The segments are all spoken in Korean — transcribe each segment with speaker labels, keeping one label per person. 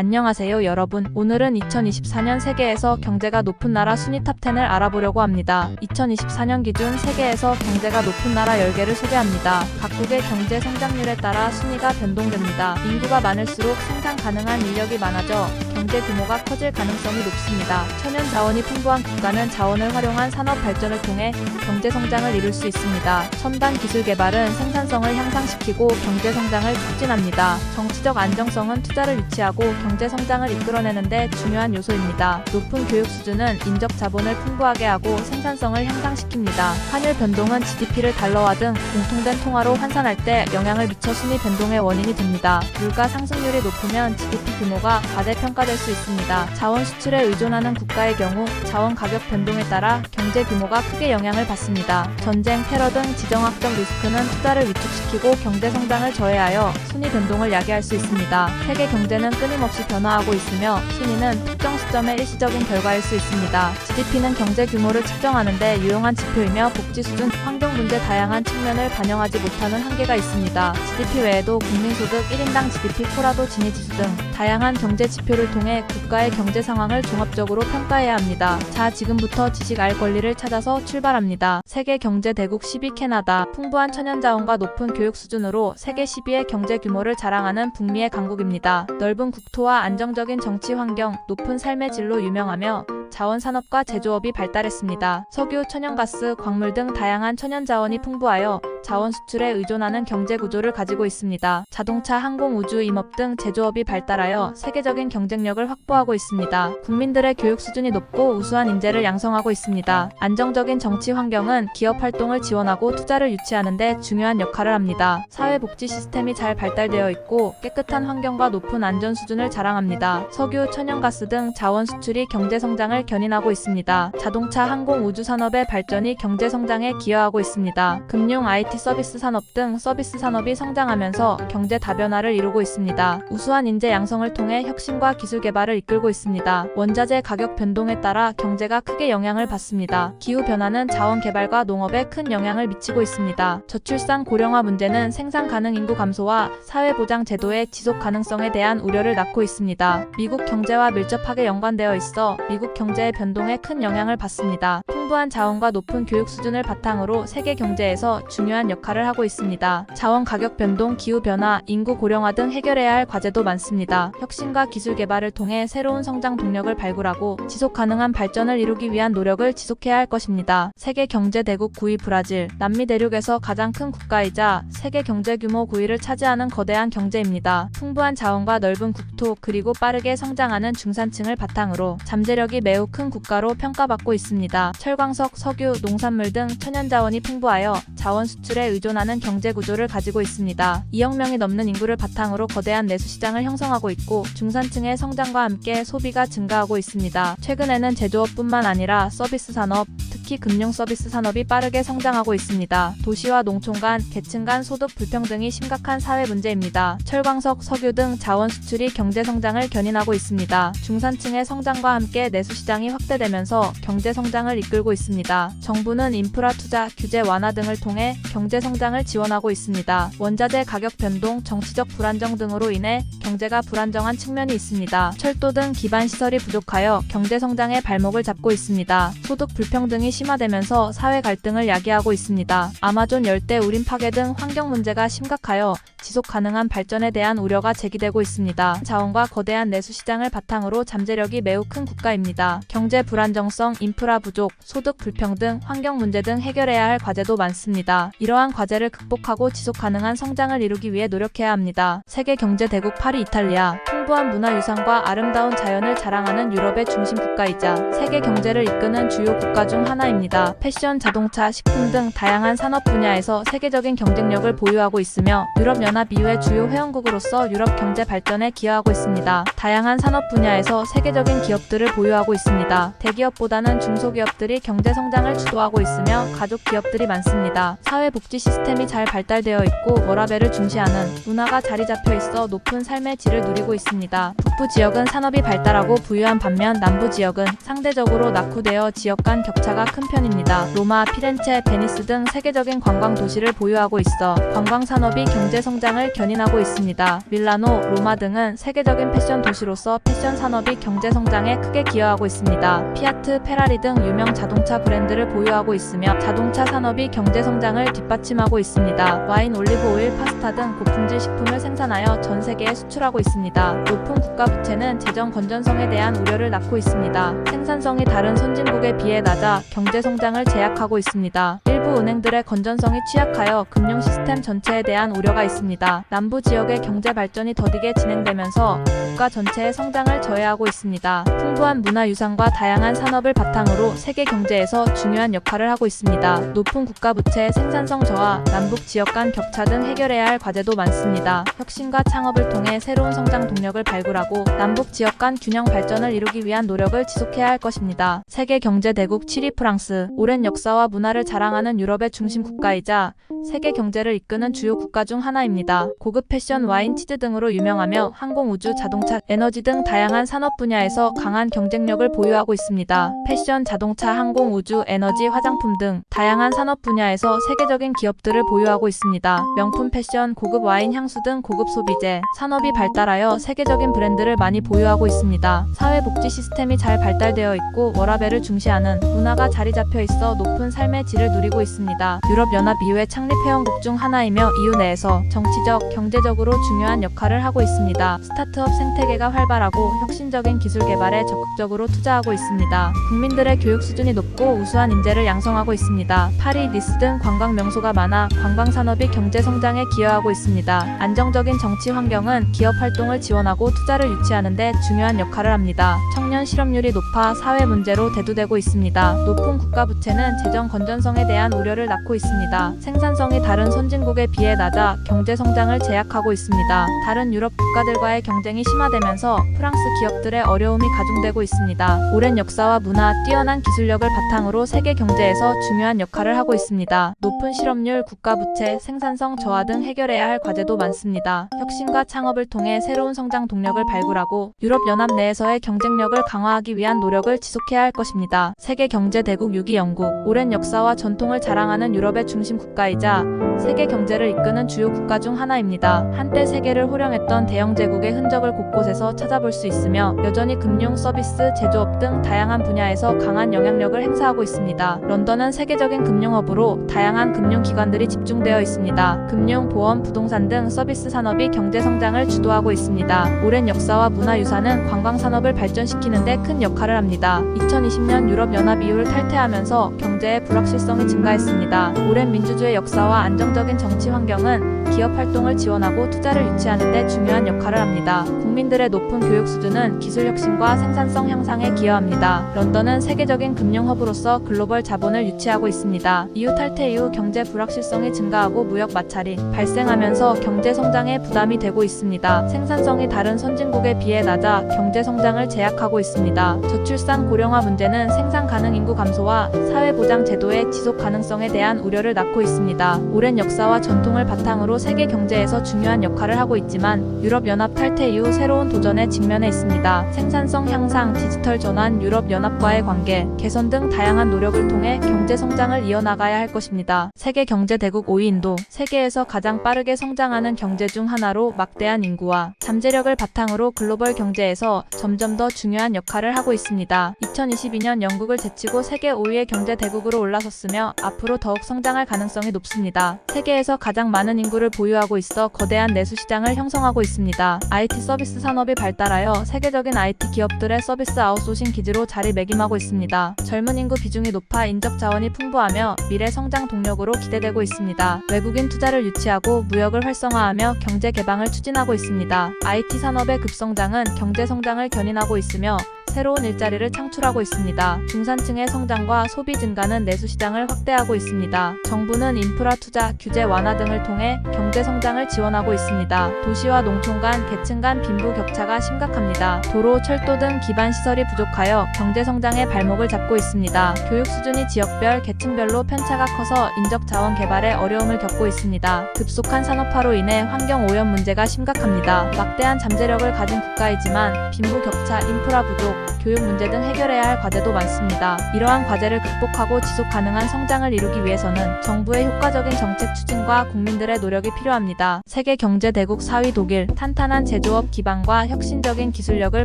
Speaker 1: 안녕하세요 여러분. 오늘은 2024년 세계에서 경제가 높은 나라 순위 탑10을 알아보려고 합니다. 2024년 기준 세계에서 경제가 높은 나라 10개를 소개합니다. 각국의 경제 성장률에 따라 순위가 변동됩니다. 인구가 많을수록 생산 가능한 인력이 많아져 경제 규모가 커질 가능성이 높습니다. 천연 자원이 풍부한 국가는 자원을 활용한 산업 발전을 통해 경제 성장을 이룰 수 있습니다. 첨단 기술 개발은 생산성을 향상시키고 경제 성장을 촉진합니다. 정치적 안정성은 투자를 유치하고 경제 성장을 이끌어내는데 중요한 요소입니다. 높은 교육 수준은 인적 자본을 풍부하게 하고 생산성을 향상시킵니다. 환율 변동은 GDP를 달러화 등 공통된 통화로 환산할 때 영향을 미쳐 순위 변동의 원인이 됩니다. 물가 상승률이 높으면 GDP 규모가 과대평가 될 수 있습니다. 자원 수출에 의존하는 국가의 경우 자원 가격 변동에 따라 경제 규모가 크게 영향을 받습니다. 전쟁, 테러 등 지정학적 리스크는 투자를 위축시키고 경제 성장을 저해하여 순위 변동을 야기할 수 있습니다. 세계 경제는 끊임없이 변화하고 있으며 순위는 특정 시점의 일시적인 결과일 수 있습니다. GDP는 경제 규모를 측정하는데 유용한 지표이며 복지 수준, 환경 문제 다양한 측면을 반영하지 못하는 한계가 있습니다. GDP 외에도 국민소득 1인당 GDP 코라도 지니 지수 등 다양한 경제 지표를 통해 국가의 경제 상황을 종합적으로 평가해야 합니다. 자, 지금부터 지식 알 권리를 찾아서 출발합니다. 세계 경제 대국 10위 캐나다, 풍부한 천연 자원과 높은 교육 수준으로 세계 10위의 경제 규모를 자랑하는 북미의 강국입니다. 넓은 국토와 안정적인 정치 환경, 높은 삶의 질로 유명하며 자원 산업과 제조업이 발달했습니다. 석유, 천연가스, 광물 등 다양한 천연 자원이 풍부하여 자원 수출에 의존하는 경제 구조를 가지고 있습니다. 자동차, 항공, 우주, 임업 등 제조업이 발달하여 세계적인 경쟁력을 확보하고 있습니다. 국민들의 교육 수준이 높고 우수한 인재를 양성하고 있습니다. 안정적인 정치 환경은 기업 활동을 지원하고 투자를 유치하는 데 중요한 역할을 합니다. 사회 복지 시스템이 잘 발달되어 있고 깨끗한 환경과 높은 안전 수준을 자랑합니다. 석유, 천연가스 등 자원 수출이 경제 성장을 견인하고 있습니다. 자동차, 항공, 우주 산업의 발전이 경제 성장에 기여하고 있습니다. 금융, IT 서비스 산업 등 서비스 산업이 성장하면서 경제 다변화를 이루고 있습니다. 우수한 인재 양성을 통해 혁신과 기술 개발을 이끌고 있습니다. 원자재 가격 변동에 따라 경제가 크게 영향을 받습니다. 기후 변화는 자원 개발과 농업에 큰 영향을 미치고 있습니다. 저출산 고령화 문제는 생산 가능 인구 감소와 사회 보장 제도의 지속 가능성에 대한 우려를 낳고 있습니다. 미국 경제와 밀접하게 연관되어 있어 미국 경제의 변동에 큰 영향을 받습니다. 풍부한 자원과 높은 교육 수준을 바탕으로 세계 경제에서 중요한 역할을 하고 있습니다. 자원 가격 변동, 기후 변화, 인구 고령화 등 해결해야 할 과제도 많습니다. 혁신과 기술 개발을 통해 새로운 성장 동력을 발굴하고 지속 가능한 발전을 이루기 위한 노력을 지속해야 할 것입니다. 세계 경제 대국 9위 브라질, 남미 대륙에서 가장 큰 국가이자 세계 경제 규모 9위를 차지하는 거대한 경제입니다. 풍부한 자원과 넓은 국토 그리고 빠르게 성장하는 중산층을 바탕으로 잠재력이 매우 큰 국가로 평가받고 있습니다. 철 광석, 석유, 농산물 등 천연 자원이 풍부하여 자원 수출에 의존하는 경제 구조를 가지고 있습니다. 2억 명이 넘는 인구를 바탕으로 거대한 내수 시장을 형성하고 있고 중산층의 성장과 함께 소비가 증가하고 있습니다. 최근에는 제조업뿐만 아니라 서비스 산업, 특히 금융 서비스 산업이 빠르게 성장하고 있습니다. 도시와 농촌 간, 계층 간 소득 불평등이 심각한 사회 문제입니다. 철광석, 석유 등 자원 수출이 경제 성장을 견인하고 있습니다. 중산층의 성장과 함께 내수 시장이 확대되면서 경제 성장을 이끌고 있습니다. 정부는 인프라 투자, 규제 완화 등을 통해 경제 성장을 지원하고 있습니다. 원자재 가격 변동, 정치적 불안정 등으로 인해 경제가 불안정한 측면이 있습니다. 철도 등 기반 시설이 부족하여 경제 성장의 발목을 잡고 있습니다. 소득 불평등이 심화되면서 사회 갈등을 야기하고 있습니다. 아마존 열대 우림 파괴 등 환경 문제가 심각하여 지속 가능한 발전에 대한 우려가 제기되고 있습니다. 자원과 거대한 내수 시장을 바탕으로 잠재력이 매우 큰 국가입니다. 경제 불안정성, 인프라 부족, 소득 불평등, 환경 문제 등 해결해야 할 과제도 많습니다. 이러한 과제를 극복하고 지속 가능한 성장을 이루기 위해 노력해야 합니다. 세계 경제 대국 8위 이탈리아, 풍부한 문화유산과 아름다운 자연을 자랑하는 유럽의 중심 국가이자 세계 경제를 이끄는 주요 국가 중 하나입니다. 패션, 자동차, 식품 등 다양한 산업 분야에서 세계적인 경쟁력을 보유하고 있으며 유럽연합 이후의 주요 회원국으로서 유럽 경제 발전에 기여하고 있습니다. 다양한 산업 분야에서 세계적인 기업들을 보유하고 있습니다. 대기업보다는 중소기업들이 경제 성장을 주도하고 있으며 가족 기업들이 많습니다. 사회복지 시스템이 잘 발달되어 있고 워라밸을 중시하는 문화가 자리 잡혀 있어 높은 삶의 질을 누리고 있습니다. 북부 지역은 산업이 발달하고 부유한 반면 남부 지역은 상대적으로 낙후되어 지역 간 격차가 큰큰 편입니다. 로마, 피렌체, 베니스 등 세계적인 관광 도시를 보유하고 있어 관광 산업이 경제 성장을 견인하고 있습니다. 밀라노, 로마 등은 세계적인 패션 도시로서 패션 산업이 경제 성장에 크게 기여하고 있습니다. 피아트, 페라리 등 유명 자동 차 브랜드를 보유하고 있으며 자동차 산업이 경제 성장을 뒷받침하고 있습니다. 와인, 올리브 오일, 파스타 등 고품질 식품을 생산하여 전 세계에 수출하고 있습니다. 높은 국가 부채는 재정 건전성에 대한 우려를 낳고 있습니다. 생산성이 다른 선진국에 비해 낮아 경제 성장을 제약하고 있습니다. 일부 은행들의 건전성이 취약하여 금융 시스템 전체에 대한 우려가 있습니다. 남부 지역의 경제 발전이 더디게 진행되면서 국가 전체의 성장을 저해하고 있습니다. 풍부한 문화 유산과 다양한 산업을 바탕으로 세계 경제 에서 중요한 역할을 하고 있습니다. 높은 국가 부채, 생산성 저하, 남북 지역 간 격차 등 해결해야 할 과제도 많습니다. 혁신과 창업을 통해 새로운 성장 동력을 발굴하고 남북 지역 간 균형 발전을 이루기 위한 노력을 지속해야 할 것입니다. 세계 경제 대국 7위 프랑스, 오랜 역사와 문화를 자랑하는 유럽의 중심 국가이자 세계 경제를 이끄는 주요 국가 중 하나입니다. 고급 패션, 와인, 치즈 등으로 유명하며 항공, 우주, 자동차, 에너지 등 다양한 산업 분야에서 강한 경쟁력을 보유하고 있습니다. 패션, 자동차, 항 공, 우주, 에너지, 화장품 등 다양한 산업 분야에서 세계적인 기업들을 보유하고 있습니다. 명품 패션, 고급 와인, 향수 등 고급 소비재, 산업이 발달하여 세계적인 브랜드를 많이 보유하고 있습니다. 사회복지 시스템이 잘 발달되어 있고 워라밸을 중시하는 문화가 자리 잡혀 있어 높은 삶의 질을 누리고 있습니다. 유럽연합 이후의 창립 회원국 중 하나이며 EU 내에서 정치적, 경제적으로 중요한 역할을 하고 있습니다. 스타트업 생태계가 활발하고 혁신적인 기술 개발에 적극적으로 투자하고 있습니다. 국민들의 교육 수준이 높고 우수한 인재를 양성하고 있습니다. 파리, 니스 등 관광 명소가 많아 관광 산업이 경제 성장에 기여하고 있습니다. 안정적인 정치 환경은 기업 활동을 지원하고 투자를 유치하는 데 중요한 역할을 합니다. 청년 실업률이 높아 사회 문제로 대두되고 있습니다. 높은 국가 부채는 재정 건전성에 대한 우려를 낳고 있습니다. 생산성이 다른 선진국에 비해 낮아 경제 성장을 제약하고 있습니다. 다른 유럽 국가들과의 경쟁이 심화되면서 프랑스 기업들의 어려움이 가중되고 있습니다. 오랜 역사와 문화, 뛰어난 기술력을 바탕으로 세계 경제에서 중요한 역할을 하고 있습니다. 높은 실업률, 국가 부채, 생산성 저하 등 해결해야 할 과제도 많습니다. 혁신과 창업을 통해 새로운 성장 동력을 발굴하고 유럽 연합 내에서의 경쟁력을 강화하기 위한 노력을 지속해야 할 것입니다. 세계 경제 대국 6위 영국, 오랜 역사와 전통을 자랑하는 유럽의 중심 국가이자 세계 경제를 이끄는 주요 국가 중 하나입니다. 한때 세계를 호령했던 대영 제국의 흔적을 곳곳에서 찾아볼 수 있으며 여전히 금융, 서비스, 제조업 등 다양한 분야에서 강한 영향력을 행사하고 있습니다. 런던은 세계적인 금융허브로 다양한 금융기관들이 집중되어 있습니다. 금융, 보험, 부동산 등 서비스 산업이 경제 성장을 주도하고 있습니다. 오랜 역사와 문화유산은 관광 산업을 발전시키는 데 큰 역할을 합니다. 2020년 유럽 연합 이후를 탈퇴하면서 경제의 불확실성이 증가했습니다. 오랜 민주주의 역사와 안정적인 정치 환경은 기업 활동을 지원하고 투자를 유치하는 데 중요한 역할을 합니다. 국민들의 높은 교육 수준은 기술 혁신과 생산성 향상에 기여합니다. 런던은 세계적인 금융 허브로서 글로벌 자본을 유치하고 있습니다. EU 탈퇴 이후 경제 불확실성이 증가하고 무역 마찰이 발생하면서 경제 성장에 부담이 되고 있습니다. 생산성이 다른 선진국에 비해 낮아 경제 성장을 제약하고 있습니다. 저출산 고령화 문제는 생산 가능 인구 감소와 사회 보장 제도의 지속 가능성에 대한 우려를 낳고 있습니다. 오랜 역사와 전통을 바탕으로 세계 경제에서 중요한 역할을 하고 있지만 유럽 연합 탈퇴 이후 새로운 도전에 직면해 있습니다. 생산성 향상, 디지털 전환, 유럽 연합과의 관계 개선 등 다양한 노력을 통해 경제 성장을 이어나가야 할 것입니다. 세계 경제 대국 5위 인도, 세계에서 가장 빠르게 성장하는 경제 중 하나로 막대한 인구와 잠재력을 바탕으로 글로벌 경제에서 점점 더 중요한 역할을 하고 있습니다. 2022년 영국을 제치고 세계 5위의 경제 대국으로 올라섰으며 앞으로 더욱 성장할 가능성이 높습니다. 세계에서 가장 많은 인구 를 보유하고 있어 거대한 내수 시장을 형성하고 있습니다. IT 서비스 산업이 발달하여 세계적인 IT 기업들의 서비스 아웃소싱 기지로 자리매김하고 있습니다. 젊은 인구 비중이 높아 인적 자원이 풍부하며 미래 성장 동력으로 기대되고 있습니다. 외국인 투자를 유치하고 무역을 활성화하며 경제 개방을 추진하고 있습니다. IT 산업의 급성장은 경제 성장을 견인하고 있으며 새로운 일자리를 창출하고 있습니다. 중산층의 성장과 소비 증가는 내수 시장을 확대하고 있습니다. 정부는 인프라 투자, 규제 완화 등을 통해 경제 성장을 지원하고 있습니다. 도시와 농촌 간, 계층 간 빈부 격차가 심각합니다. 도로, 철도 등 기반 시설이 부족하여 경제 성장의 발목을 잡고 있습니다. 교육 수준이 지역별, 계층별로 편차가 커서 인적 자원 개발에 어려움을 겪고 있습니다. 급속한 산업화로 인해 환경 오염 문제가 심각합니다. 막대한 잠재력을 가진 국가이지만 빈부 격차, 인프라 부족, 교육 문제 등 해결해야 할 과제도 많습니다. 이러한 과제를 극복하고 지속 가능한 성장을 이루기 위해서는 정부의 효과적인 정책 추진과 국민들의 노력 이 필요합니다. 세계 경제 대국 4위 독일, 탄탄한 제조업 기반과 혁신적인 기술력을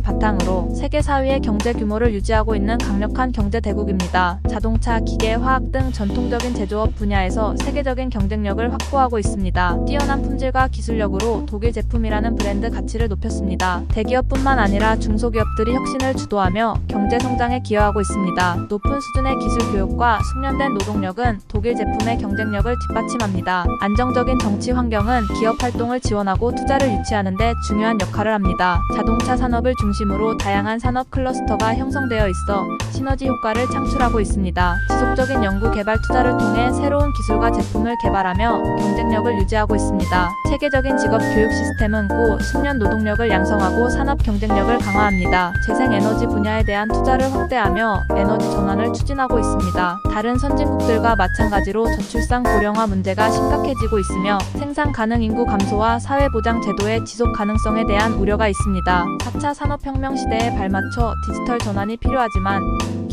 Speaker 1: 바탕으로 세계 4위의 경제 규모를 유지하고 있는 강력한 경제 대국입니다. 자동차, 기계, 화학 등 전통적인 제조업 분야에서 세계적인 경쟁력을 확보하고 있습니다. 뛰어난 품질과 기술력으로 독일 제품이라는 브랜드 가치를 높였습니다. 대기업뿐만 아니라 중소기업들이 혁신을 주도하며 경제 성장에 기여하고 있습니다. 높은 수준의 기술 교육과 숙련된 노동력은 독일 제품의 경쟁력을 뒷받침합니다. 안정적인 정치 환경은 기업 활동을 지원하고 투자를 유치하는 데 중요한 역할을 합니다. 자동차 산업을 중심으로 다양한 산업 클러스터가 형성되어 있어 시너지 효과를 창출하고 있습니다. 지속적인 연구 개발 투자를 통해 새로운 기술과 제품을 개발하며 경쟁력을 유지하고 있습니다. 체계적인 직업 교육 시스템은 고 숙련 노동력을 양성하고 산업 경쟁력을 강화합니다. 재생 에너지 분야에 대한 투자를 확대하며 에너지 전환을 추진하고 있습니다. 다른 선진국들과 마찬가지로 저출산 고령화 문제가 심각해지고 있으며 생산 가능 인구 감소와 사회 보장 제도의 지속 가능성에 대한 우려가 있습니다. 4차 산업혁명 시대에 발맞춰 디지털 전환이 필요하지만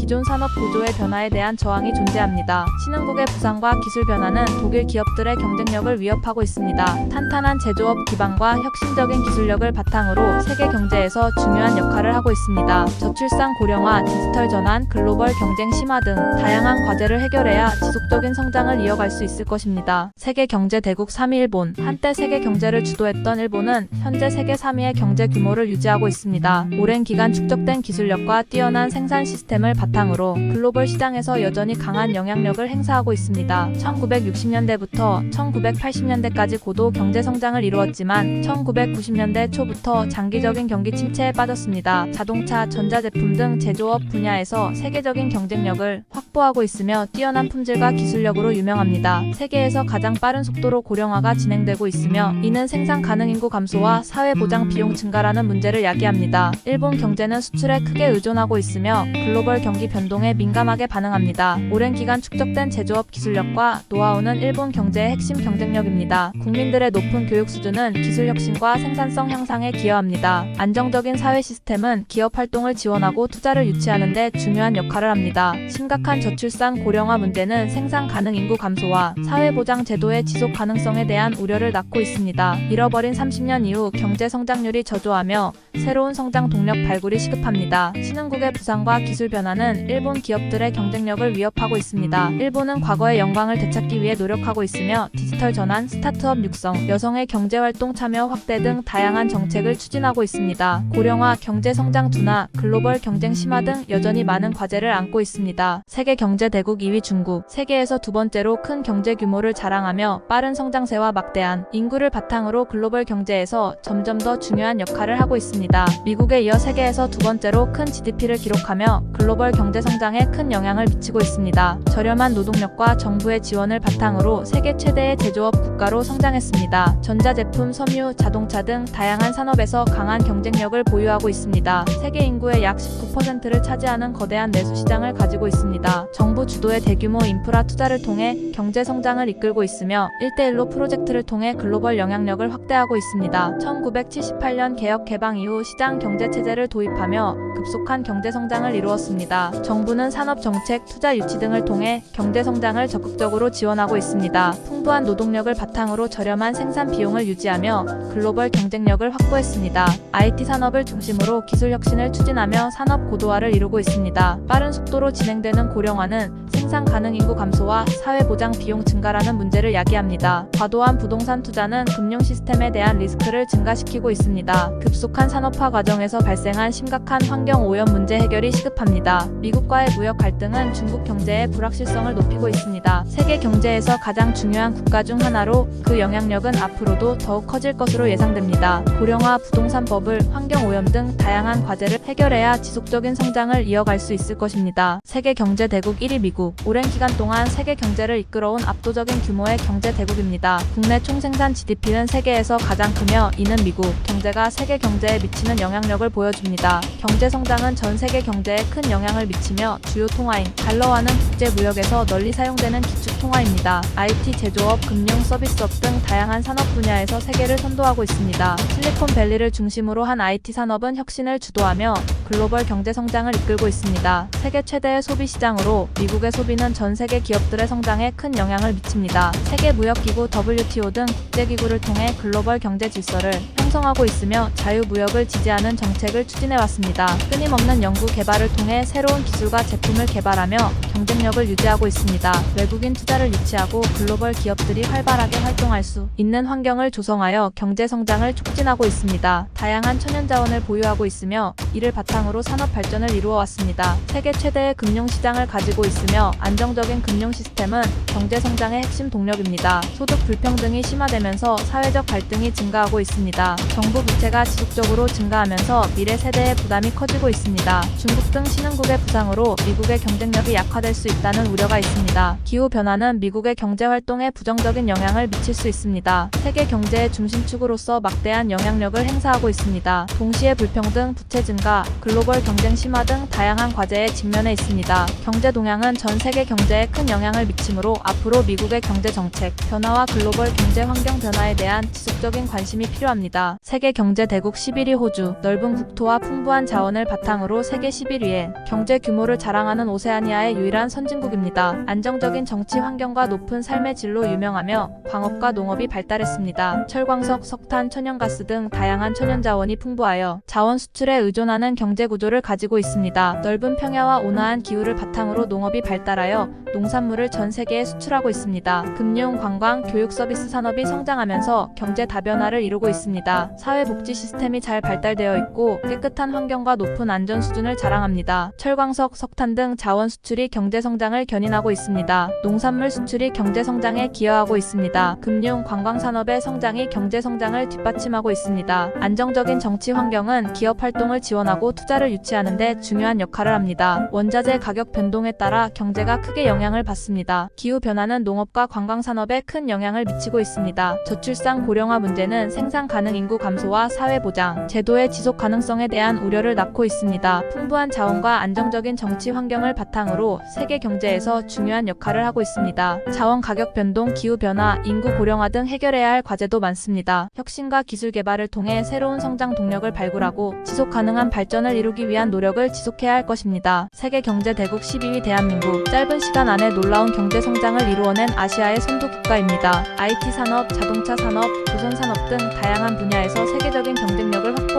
Speaker 1: 기존 산업 구조의 변화에 대한 저항이 존재합니다. 신흥국의 부상과 기술 변화는 독일 기업들의 경쟁력을 위협하고 있습니다. 탄탄한 제조업 기반과 혁신적인 기술력을 바탕으로 세계 경제에서 중요한 역할을 하고 있습니다. 저출산 고령화, 디지털 전환, 글로벌 경쟁 심화 등 다양한 과제를 해결해야 지속적인 성장을 이어갈 수 있을 것입니다. 세계 경제 대국 3위 일본. 한때 세계 경제를 주도했던 일본은 현재 세계 3위의 경제 규모를 유지하고 있습니다. 오랜 기간 축적된 기술력과 뛰어난 생산 시스템을 바탕 으로 글로벌 시장에서 여전히 강한 영향력을 행사하고 있습니다. 1960년대부터 1980년대까지 고도 경제 성장을 이루었지만 1990년대 초부터 장기적인 경기 침체에 빠졌습니다. 자동차, 전자제품 등 제조업 분야에서 세계적인 경쟁력을 확보하고 있으며 뛰어난 품질과 기술력으로 유명합니다. 세계에서 가장 빠른 속도로 고령화가 진행되고 있으며 이는 생산 가능 인구 감소와 사회 보장 비용 증가라는 문제를 야기합니다. 일본 경제는 수출에 크게 의존하고 있으며 글로벌 경기 변동에 민감하게 반응합니다. 오랜 기간 축적된 제조업 기술력과 노하우는 일본 경제의 핵심 경쟁력입니다. 국민들의 높은 교육 수준은 기술 혁신과 생산성 향상에 기여합니다. 안정적인 사회 시스템은 기업 활동을 지원하고 투자를 유치하는 데 중요한 역할을 합니다. 심각한 저출산 고령화 문제는 생산 가능 인구 감소와 사회 보장 제도의 지속 가능성에 대한 우려를 낳고 있습니다. 잃어버린 30년 이후 경제 성장률이 저조하며 새로운 성장 동력 발굴이 시급합니다. 신흥국의 부상과 기술 변화는 일본 기업들의 경쟁력을 위협하고 있습니다. 일본은 과거의 영광을 되찾기 위해 노력하고 있으며 디지털 전환, 스타트업 육성, 여성의 경제 활동 참여 확대 등 다양한 정책을 추진하고 있습니다. 고령화, 경제 성장 둔화, 글로벌 경쟁 심화 등 여전히 많은 과제를 안고 있습니다. 세계 경제 대국 2위 중국, 세계에서 두 번째로 큰 경제 규모를 자랑하며 빠른 성장세와 막대한 인구를 바탕으로 글로벌 경제에서 점점 더 중요한 역할을 하고 있습니다. 미국에 이어 세계에서 두 번째로 큰 GDP를 기록하며 글로벌 경제 성장에 큰 영향을 미치고 있습니다. 저렴한 노동력과 정부의 지원을 바탕으로 세계 최대의 제조업 국가로 성장했습니다. 전자제품, 섬유, 자동차 등 다양한 산업에서 강한 경쟁력을 보유하고 있습니다. 세계 인구의 약 19%를 차지하는 거대한 내수 시장을 가지고 있습니다. 정부 주도의 대규모 인프라 투자를 통해 경제 성장을 이끌고 있으며 1대1로 프로젝트를 통해 글로벌 영향력을 확대하고 있습니다. 1978년 개혁 개방 이후 시장 경제 체제를 도입하며 급속한 경제 성장을 이루었습니다. 정부는 산업 정책, 투자 유치 등을 통해 경제 성장을 적극적으로 지원하고 있습니다. 풍부한 노동력을 바탕으로 저렴한 생산 비용을 유지하며 글로벌 경쟁력을 확보했습니다. IT 산업을 중심으로 기술 혁신을 추진하며 산업 고도화를 이루고 있습니다. 빠른 속도로 진행되는 고령화는 생산 가능 인구 감소와 사회 보장 비용 증가라는 문제를 야기합니다. 과도한 부동산 투자는 금융 시스템에 대한 리스크를 증가시키고 있습니다. 급속한 산업화 과정에서 발생한 심각한 환경 오염 문제 해결이 시급합니다. 미국과의 무역 갈등은 중국 경제의 불확실성을 높이고 있습니다. 세계 경제에서 가장 중요한 국가 중 하나로 그 영향력은 앞으로도 더욱 커질 것으로 예상됩니다. 고령화, 부동산 버블, 환경 오염 등 다양한 과제를 해결해야 지속적인 성장을 이어갈 수 있을 것입니다. 세계 경제 대국 1위 미국 오랜 기간 동안 세계 경제를 이끌어온 압도적인 규모의 경제 대국입니다. 국내 총생산 GDP는 세계에서 가장 크며 이는 미국 경제가 세계 경제에 미치는 영향력을 보여줍니다. 경제 성장은 전 세계 경제에 큰 영향을 미치며 주요 통화인 달러화는 국제 무역에서 널리 사용되는 기축 통화입니다. IT 제조업, 금융 서비스업 등 다양한 산업 분야에서 세계를 선도하고 있습니다. 실리콘밸리를 중심으로 한 IT 산업은 혁신을 주도하며 글로벌 경제 성장을 이끌고 있습니다. 세계 최대의 소비 시장으로 미국의 소비는 전 세계 기업들의 성장에 큰 영향을 미칩니다. 세계 무역기구 WTO 등 국제기구를 통해 글로벌 경제 질서를 형성하고 있으며 자유무역을 지지하는 정책을 추진해 왔습니다. 끊임없는 연구 개발을 통해 새로운 기술과 제품을 개발하며 경쟁력을 유지하고 있습니다. 외국인 투자를 유치하고 글로벌 기업들이 활발하게 활동할 수 있는 환경을 조성하여 경제 성장을 촉진하고 있습니다. 다양한 천연 자원을 보유하고 있으며 이를 바탕으로 산업 발전을 이루어 왔습니다. 세계 최대의 금융 시장을 가지고 있으며 안정적인 금융 시스템은 경제 성장의 핵심 동력입니다. 소득 불평등이 심화되면서 사회적 갈등이 증가하고 있습니다. 정부 부채가 지속적으로 증가하면서 미래 세대의 부담이 커지고 있습니다. 중국 등 신흥국의 부상으로 미국의 경쟁력이 약화될 수 있다는 우려가 있습니다. 기후 변화는 미국의 경제 활동에 부정적인 영향을 미칠 수 있습니다. 세계 경제의 중심축으로서 막대한 영향력을 행사하고 있습니다. 동시에 불평등, 부채 증가, 글로벌 경쟁 심화 등 다양한 과제에 직면해 있습니다. 경제 동향은 전 세계 경제에 큰 영향을 미치므로 앞으로 미국의 경제 정책, 변화와 글로벌 경제 환경 변화에 대한 지속적인 관심이 필요합니다. 세계 경제 대국 11위 호주, 넓은 국토와 풍부한 자원을 바탕으로 세계 11위에 경제 규모를 자랑하는 오세아니아의 유일한 선진국입니다. 안정적인 정치 환경과 높은 삶의 질로 유명하며 광업과 농업이 발달했습니다. 철광석, 석탄, 천연가스 등 다양한 천연 자원이 풍부하여 자원 수출에 의존하는 경제 구조를 가지고 있습니다. 넓은 평야와 온화한 기후를 바탕으로 농업이 발달하여 농산물을 전 세계에 수출하고 있습니다. 금융, 관광, 교육 서비스 산업이 성장하면서 경제 다변화를 이루고 있습니다. 사회복지 시스템이 잘 발달되어 있고 깨끗한 환경과 높은 안전 수준을 자랑합니다. 철광석, 석탄 등 자원 수출이 경제 성장을 견인하고 있습니다. 농산물 수출이 경제 성장에 기여하고 있습니다. 금융, 관광 산업의 성장이 경제 성장을 뒷받침하고 있습니다. 안정적인 정치 환경은 기업 활동을 지원하고 투자를 유치하는 데 중요한 역할을 합니다. 원자재 가격 변동에 따라 경제가 크게 영향을 받습니다. 기후 변화는 농업과 관광 산업에 큰 영향을 미치고 있습니다. 저출산 고령화 문제는 생산 가능 인구 감소와 사회 보장, 제도의 지속 가능성에 대한 우려를 낳고 있습니다. 풍부한 자원과 안정적인 정치 환경을 바탕으로 세계 경제에서 중요한 역할을 하고 있습니다. 자원 가격 변동, 기후 변화, 인구 고령화 등 해결해야 할 과제도 많습니다. 혁신과 기술 개발을 통해 새로운 성장 동력을 발굴하고 지속 가능한 발전을 이루기 위한 노력을 지속해야 할 것입니다. 세계 경제 대국 12위 대한민국 짧은 시간 안에 놀라운 경제 성장을 이루어낸 아시아의 선도 국가입니다. IT 산업, 자동차 산업, 조선 산업 등 다양한 분야에 서 세계적인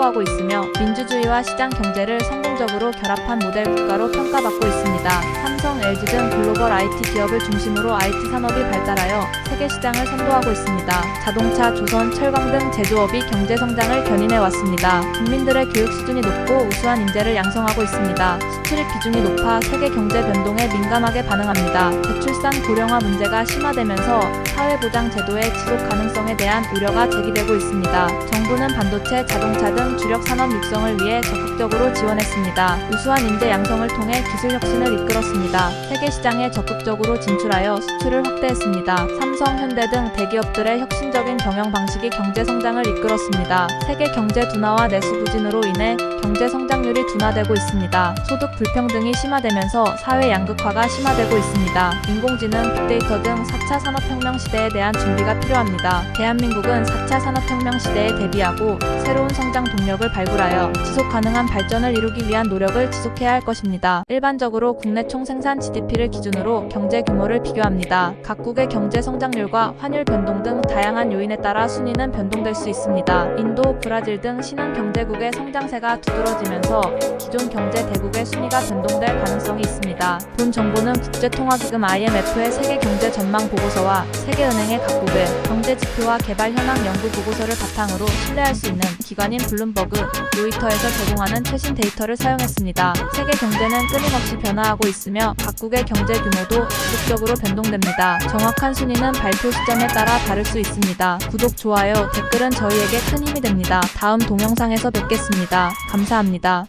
Speaker 1: 확보하고 있으며 민주주의와 시장 경제를 성공적으로 결합한 모델 국가로 평가받고 있습니다. 삼성, LG 등 글로벌 IT 기업을 중심으로 IT 산업이 발달하여 세계 시장을 선도하고 있습니다. 자동차, 조선, 철강 등 제조업이 경제 성장을 견인해 왔습니다. 국민들의 교육 수준이 높고 우수한 인재를 양성하고 있습니다. 수출입 비중이 높아 세계 경제 변동에 민감하게 반응합니다. 저출산 고령화 문제가 심화되면서 사회보장 제도의 지속 가능성에 대한 우려가 제기되고 있습니다. 정부는 반도체, 자동차 등 주력 산업 육성을 위해 적극적으로 지원했습니다. 우수한 인재 양성을 통해 기술 혁신을 이끌었습니다. 세계 시장에 적극적으로 진출하여 수출을 확대했습니다. 삼성, 현대 등 대기업들의 혁신적인 경영 방식이 경제 성장을 이끌었습니다. 세계 경제 둔화와 내수 부진으로 인해 경제 성장률이 둔화되고 있습니다. 소득 불평등이 심화되면서 사회 양극화가 심화되고 있습니다. 인공지능, 빅데이터 등 4차 산업혁명 시대에 대한 준비가 필요합니다. 대한민국은 4차 산업혁명 시대에 대비하고 새로운 성장 동력을 발굴하여 지속 가능한 발전을 이루기 위한 노력을 지속해야 할 것입니다. 일반적으로 국내 총생산 GDP를 기준으로 경제 규모를 비교합니다. 각국의 경제 성장률과 환율 변동 등 다양한 요인에 따라 순위는 변동될 수 있습니다. 인도, 브라질 등 신흥 경제국의 성장세가 두 드러지면서 기존 경제 대국의 순위가 변동될 가능성이 있습니다. 본 정보는 국제통화기금 IMF의 세계 경제 전망 보고서와 세계은행의 각국의 경제 지표와 개발 현황 연구 보고서를 바탕으로 신뢰할 수 있는 기관인 블룸버그, 로이터에서 제공하는 최신 데이터를 사용했습니다. 세계 경제는 끊임없이 변화하고 있으며 각국의 경제 규모도 지속적으로 변동됩니다. 정확한 순위는 발표 시점에 따라 다를 수 있습니다. 구독, 좋아요, 댓글은 저희에게 큰 힘이 됩니다. 다음 동영상에서 뵙겠습니다. 감사합니다.